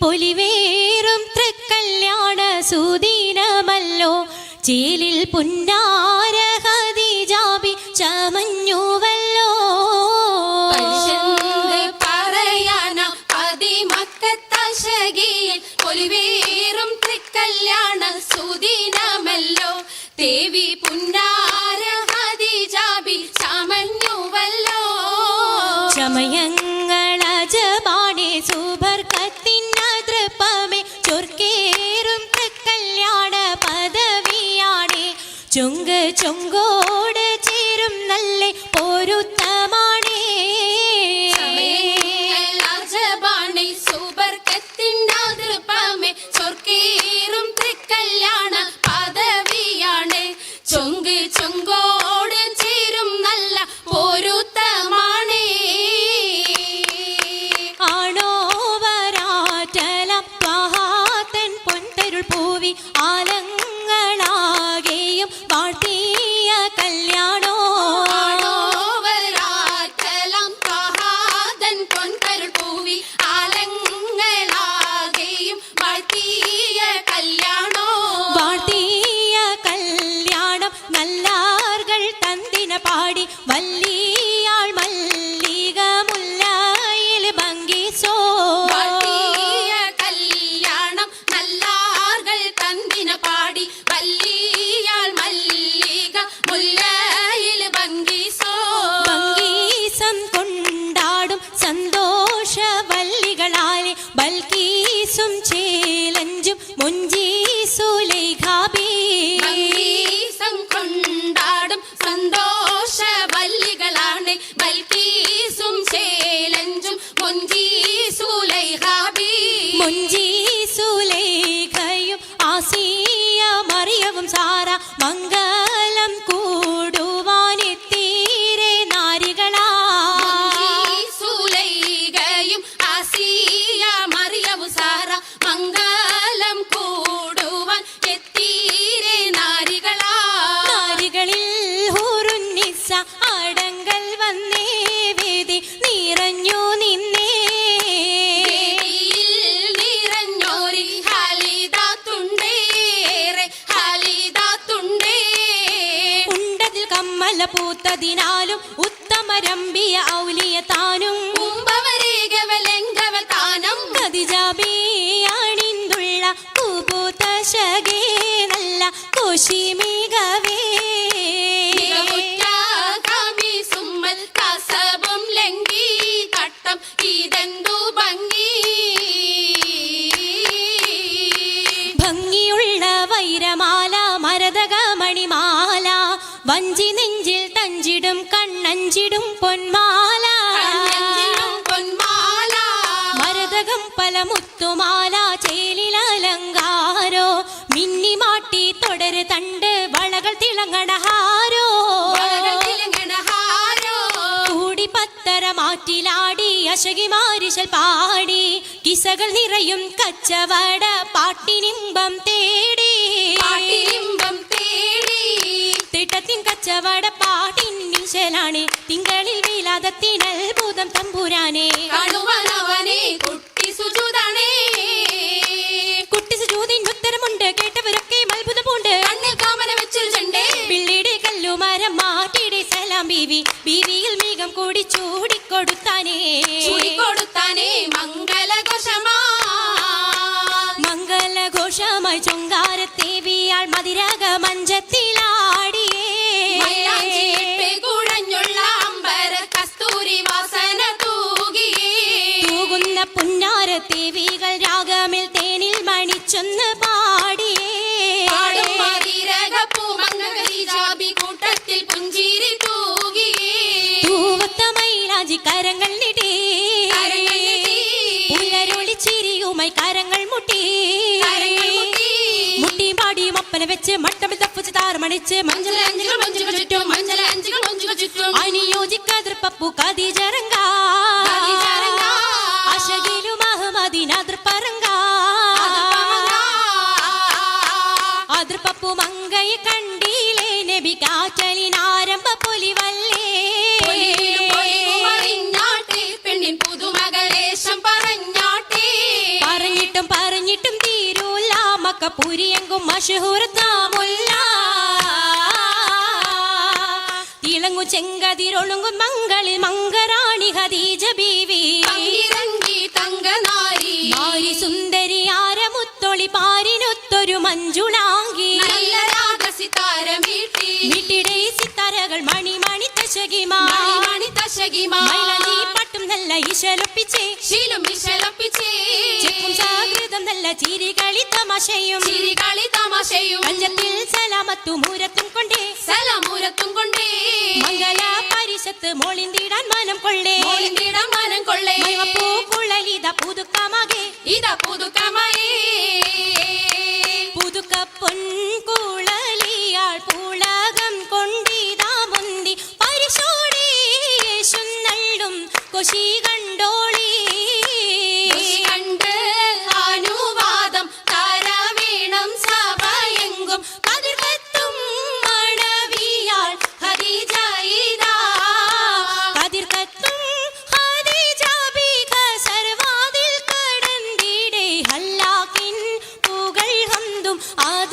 പൊലിവേറും തൃക്കല്യാണ സുദീനമല്ലോ. ചേലിൽ പുന്നാര ഹദീജാബി ചമഞ്ഞുവല്ലോ പറയാന പതിമക്കത്തശകിയിൽ പൊലിവേറും തൃക്കല്യാണ സുദീനമല്ലോ. ദേവി പുന്നാര ഹദിജാബി ചമഞ്ഞുവല്ലോ. ചമയങ്ങളജപാണേ ചൊങ്ക് ചൊങ്കോട് ചേരും നല്ല പൊരുത്തമാണേ con ஆசியா மரியவும் சாரா மங்கா കമ്മല പൂത്തതിനാലും ഉത്തമരമ്പിയ ഔലിയ താനും കുംഭവരേഖവലംഘവ താനും പൂപൂത്ത ശകേ നല്ല കോശിമികവേ കണ്ണഞ്ചിടും പൊന്മാല. പൊന്മാല. മരതകം പല മുത്തുമാല ചേലിലലങ്കാരോ മിന്നിമാട്ടി തുടര് തണ്ട് വളകൾ തിളങ്ങണഹാരോ. കൂടി പത്തര മാറ്റിലാടി അശകി മാരിശൽ പാടി. കിസകൾ നിറയും കച്ചവട പാട്ടിനിമ്പം തേടി. പാട്ടിലിമ്പം തേടി. തിട്ടത്തിൻ കച്ചവട പാട്ടിൻ നിശലാണ് തിങ്കളിൽ വിലാദത്തിനൽ ഭൂതം തമ്പുരാനെ. കാണുവാനവനെ കുട്ടി സുജുതാണേ. കുട്ടി സുജൂതിന് ഉത്തരമുണ്ട് കേട്ടവരൊക്കെ അത്ഭുതമുണ്ട്. കണ്ണിൽ കാമന വെച്ചൊരു ചെണ്ടേ. പിള്ളിയുടെ കല്ലുമരം മാറ്റിയുടെ സലാം ബീവി ബീവിയിൽ മേഘം കൂടി ചൂടിക്കൊടുത്താനേ. ചുടിക്കൊടുത്താനേ മംഗലഘോഷമാ. മംഗലഘോഷമായി ചൊങ്കാരത്തേവിയാൾ മതിരക മഞ്ചത്തിലാടിയേ മണിച്ചൊന്ന് പാടിയേ. പാടും മതിരകപ്പൂ കൂട്ടത്തിൽ പുഞ്ചിരി തൂകിയേ. തൂവത്ത മൈലാജി കരങ്ങൾ നിടേ. പുലരൊളി ചിരിയുമായി കരങ്ങൾ മുട്ടി. മുട്ടി. പാടി മപ്പന വെച്ച് മട്ടമിൽ തപ്പിച്ച് താറമണിച്ച് മഞ്ചൽ മഞ്ചലഞ്ചുകൾ മൊഞ്ചുകൾ ചുറ്റും മഞ്ചലഞ്ചുകൾ മൊഞ്ചുകൾ ചുറ്റും. അനുയോജിക്കാതിർ പപ്പു കണ്ടീലേ നബി കാറ്റലിനാരംഭ പൊലിവല്ലേ? പൊലിവിലും പൊലിവും അറിഞ്ഞാട്ടെ പെണ്ണിൻ പുതുമകളേശം പറഞ്ഞാട്ടെ. പറഞ്ഞിട്ട് മക്കപ്പൂരിയെങ്കും മഷഹൂർത്താമുല്ല തിളങ്ങു ചെങ്കതിരൊളുങ്ങും മങ്ങളിൽ മംഗരാണി ഹദീജ ബീവി. സുന്ദരി ആരമുത്തൊളി പാരിനൊത്തൊരു മഞ്ജുളാങ്കി തമാശയും ചിരികളി തമാശയും കഞ്ചത്തിൽ സലാമത്തും മൂരത്തും കൊണ്ടേ സലമൂരത്തും കൊണ്ടേ മംഗല പരിശത്ത് മോളിന്തിടാൻ മനം കൊള്ളേ മോളിന്തിടം മനം കൊള്ളേ പൂക്കുഴലിത പുതുക്കമാകെ ഇതാ പുതുക്കമയേ I